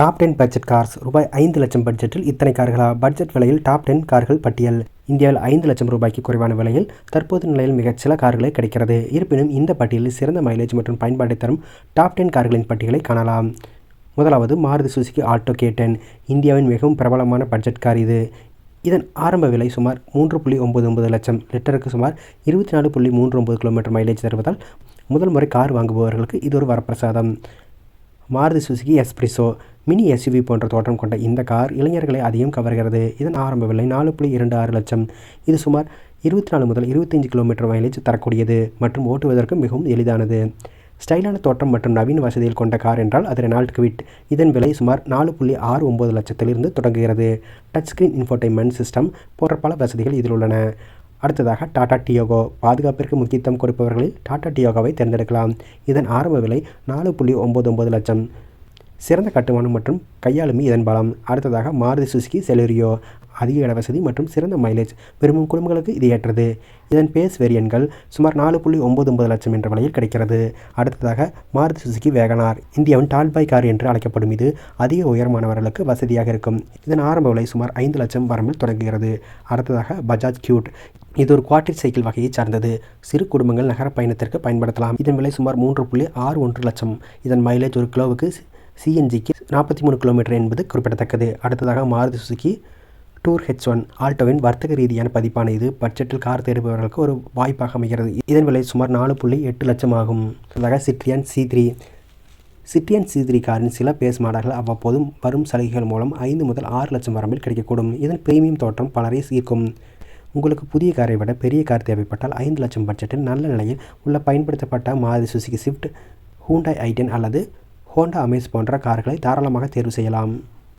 Top ten budget cars ரூபாய் ஐந்து லட்சம் பட்ஜெட்டில் இத்தனை கார்களா? பட்ஜெட் விலையில் டாப் டென் கார்கள் பட்டியல். இந்தியாவில் ஐந்து லட்சம் ரூபாய்க்கு குறைவான விலையில் தற்போது நிலையில் மிகச் சில கார்களே கிடைக்கிறது. இருப்பினும் இந்த பட்டியலில் சிறந்த மைலேஜ் மற்றும் பயன்பாட்டை தரும் டாப் டென் கார்களின் பட்டியலை காணலாம். முதலாவது மாருதி சுசுகி ஆல்டோ கேட்டன் இந்தியாவின் மிகவும் பிரபலமான பட்ஜெட் கார் இது. இதன் ஆரம்ப விலை சுமார் மூன்று புள்ளி ஒம்பது ஒன்பது லட்சம். லிட்டருக்கு சுமார் இருபத்தி நாலு புள்ளி மூன்று ஒன்பது கிலோமீட்டர் மைலேஜ் தருவதால் முதல் முறை கார் வாங்குபவர்களுக்கு இது ஒரு வரப்பிரசாதம். Maruti Suzuki S Presso mini SUV போன்ற தோற்றம் கொண்ட இந்த கார் இளைஞர்களை அதிகம் கவர்கிறது. இதன் ஆரம்ப விலை நாலு புள்ளி இரண்டு ஆறு லட்சம். இது சுமார் இருபத்தி நாலு முதல் இருபத்தஞ்சு கிலோமீட்டர் மைலேஜ் தரக்கூடியது மற்றும் ஓட்டுவதற்கு மிகவும் எளிதானது. ஸ்டைலான தோற்றம் மற்றும் நவீன வசதியில் கொண்ட கார் என்றால் அது ரெனால்ட் குவிட் இதன் விலை சுமார் நாலு புள்ளி ஆறு ஒம்பது லட்சத்திலிருந்து தொடங்குகிறது. டச் ஸ்கிரீன் இன்ஃபோடைன்மெண்ட் சிஸ்டம் போன்ற பல வசதிகள் இதில் உள்ளன. அடுத்ததாக டாடா டியோகோ பாதுகாப்பிற்கு முக்கியத்துவம் கொடுப்பவர்களில் டாடா டியோகோவை தேர்ந்தெடுக்கலாம். இதன் ஆரம்ப விலை நாலு புள்ளி ஒம்பது ஒம்பது லட்சம். சிறந்த கட்டுமானம் மற்றும் கையாளுமை இதன் பலம். அடுத்ததாக மாருதி சுசுகி செலரியோ அதிக இட வசதி மற்றும் சிறந்த மைலேஜ் விரும்பும் குடும்பங்களுக்கு இது ஏற்றது. இதன் பேஸ் வேரியன்கள் சுமார் நாலு புள்ளி ஒம்பது ஒன்பது லட்சம் என்ற விலையில் கிடைக்கிறது. அடுத்ததாக மாருதி சுசுகி வேகனார் இந்தியாவின் டால்பாய் கார் என்று அழைக்கப்படும் இது அதிக உயரமானவர்களுக்கு வசதியாக இருக்கும். இதன் ஆரம்ப விலை சுமார் ஐந்து லட்சம் வரம்பில் தொடங்குகிறது. அடுத்ததாக பஜாஜ் கியூட் இது ஒரு குவாட்ரிட் சைக்கிள் வகையை சார்ந்தது. சிறு குடும்பங்கள் நகர பயணத்திற்கு பயன்படுத்தலாம். இதன் விலை சுமார் மூன்று புள்ளி ஆறு ஒன்று லட்சம். இதன் மைலேஜ் ஒரு கிலோவுக்கு சிஎன்ஜிக்கு நாற்பத்தி மூணு கிலோமீட்டர் என்பது குறிப்பிடத்தக்கது. அடுத்ததாக Maruti Suzuki tour H one ஆல்டோவின் வர்த்தக ரீதியான பதிப்பான இது. பட்ஜெட்டில் கார் தேடுபவர்களுக்கு ஒரு வாய்ப்பாக அமைகிறது. இதன் விலை சுமார் நாலு புள்ளி எட்டு லட்சம் ஆகும் அடுத்ததாக Citroen C three Citroen C காரின் சில பேஸ் மாடல்கள் அவ்வப்போதும் வரும் சலுகைகள் மூலம் ஐந்து முதல் ஆறு லட்சம் வரம்பில் கிடைக்கக்கூடும். இதன் பிரீமியம் தோற்றம் பலரை சீர்க்கும் உங்களுக்கு புதிய காரை விட பெரிய கார் தேவைப்பட்டால் ஐந்து லட்சம் பட்ஜெட்டில் நல்ல நிலையில் உள்ள பயன்படுத்தப்பட்ட Maruti Suzuki Swift Hyundai i ten அல்லது ஹோண்டா அமேஸ் போன்ற கார்களை தாராளமாக தேர்வு செய்யலாம்.